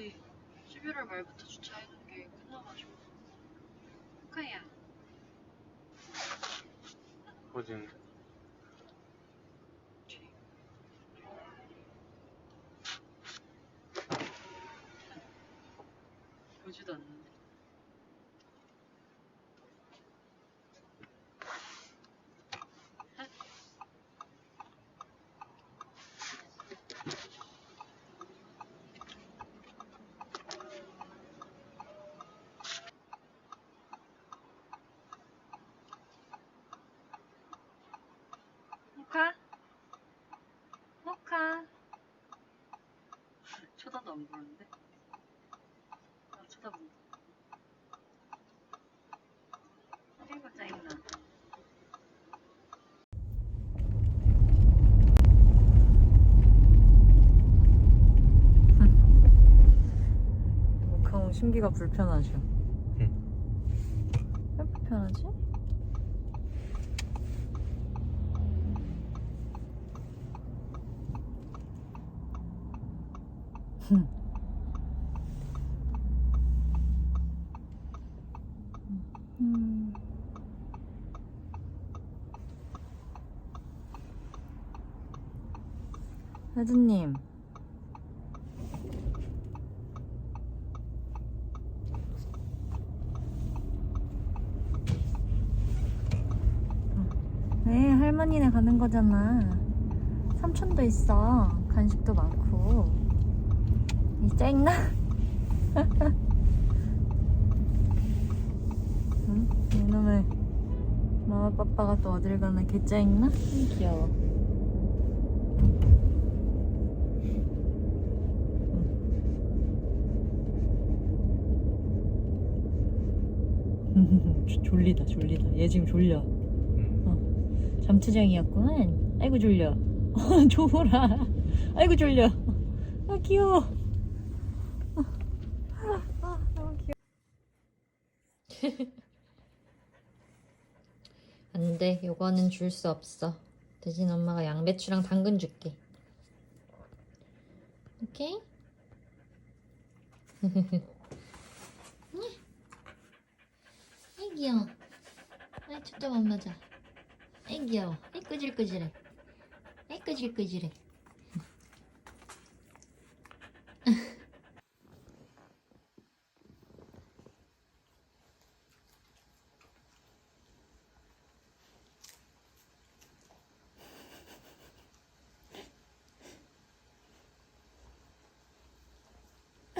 우리 11월 말부터 주차해놓은 게 끝나가지고. 카야. 어디 보지도 않는데 쳐다도 안 보는데? 아, 쳐다본다. 아이고, 짜증나. 목하고 신기가 불편하죠. 응. 왜 불편하지? 음. 헤드님. 네, 할머니네 가는 거잖아. 삼촌도 있어. 간식도 많고. 이 쨍나? 응? 이놈의 마마 빠빠가 또 어딜 가나 개 쨍나? 귀여워. 응. 졸리다 졸리다 얘 지금 졸려 응. 잠투정이었구만. 아이고 졸려. 어, 졸아. 아이고 졸려. 아 귀여워. 아, 너무 귀여워. 안 돼. 요거는 줄 수 없어. 대신 엄마가 양배추랑 당근 줄게. 오케이? 아이 귀여워. 아이 안 맞아. 아이 귀여워. 아이 끄질끄질해. 아이 끄질끄질해.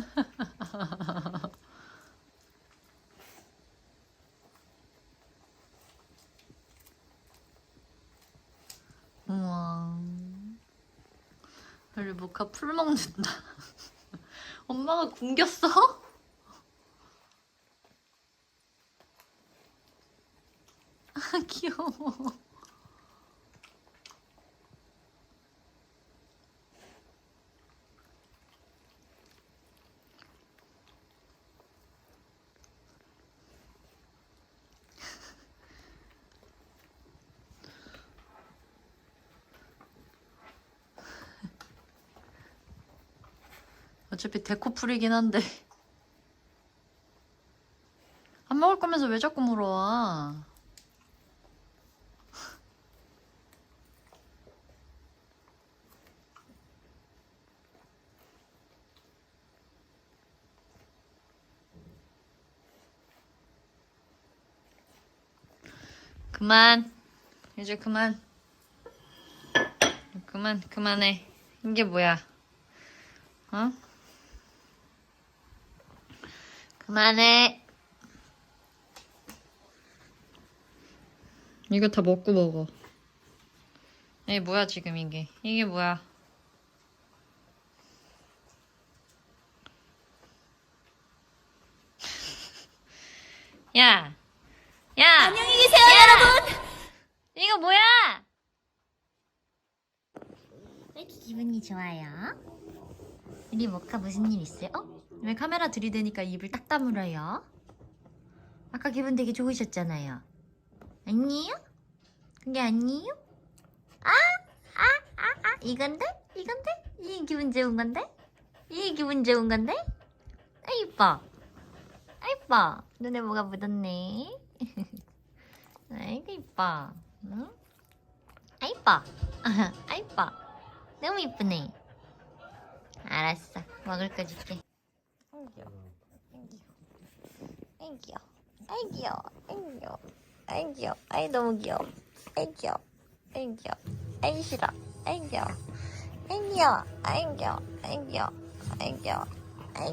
우와. 별이 모카 풀 먹는다. 엄마가 굶겼어? 아, 귀여워. 어차피 데코풀이긴 한데. 안 먹을 거면서 왜 자꾸 물어와? 그만. 이제 그만. 그만, 그만해. 이게 뭐야? 어? 그만해. 이거 다 먹고 먹어. 이게 뭐야, 지금 이게. 이게 뭐야. 야! 야! 안녕히 계세요, 야! 여러분! 이거 뭐야? 왜 이렇게 기분이 좋아요? 우리 모카 무슨 일 있어요? 어? 왜 카메라 들이대니까 입을 딱 다물어요? 아까 기분 되게 좋으셨잖아요. 아니에요? 그게 아니에요? 아, 아, 아, 아, 이건데? 이건데? 이게 기분 좋은 건데? 이게 기분 좋은 건데? 아, 이뻐. 아, 이뻐. 눈에 뭐가 묻었네. 아이고, 이뻐. 응? 아, 이뻐. 아, 이뻐. 너무 이쁘네. 알았어. 먹을 거 줄게. 아이고, 아이 귀여워. 아이 귀여워. 아이 귀여워. 아이 귀여워. 아이 너무 귀여워. 아이 귀여워. 아이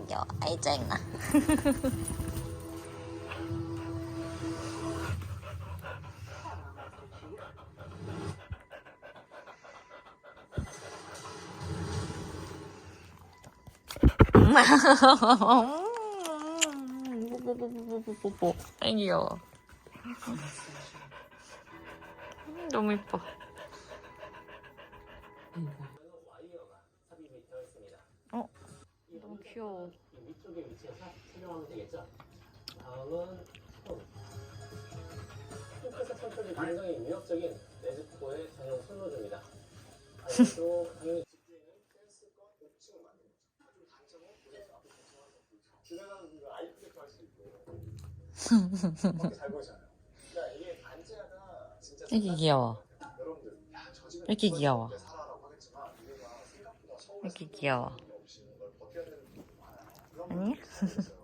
귀 뽀뽀뽀뽀뽀뽀뽀. 아이 귀여워. 너무 이뻐. 어? 너무 귀여워. 위쪽에 위치해서 촬영하면 되겠죠? 다음은 손. 핑크색 손톱이 굉장히 위협적인 네즈코의 전용 손노조입니다. 아무래도 당연히 집주인은 댄스권 옥층을 만든 거죠. 진짜 이렇게 귀여워. 이렇게 귀여워. 이렇게 귀여워. 아니?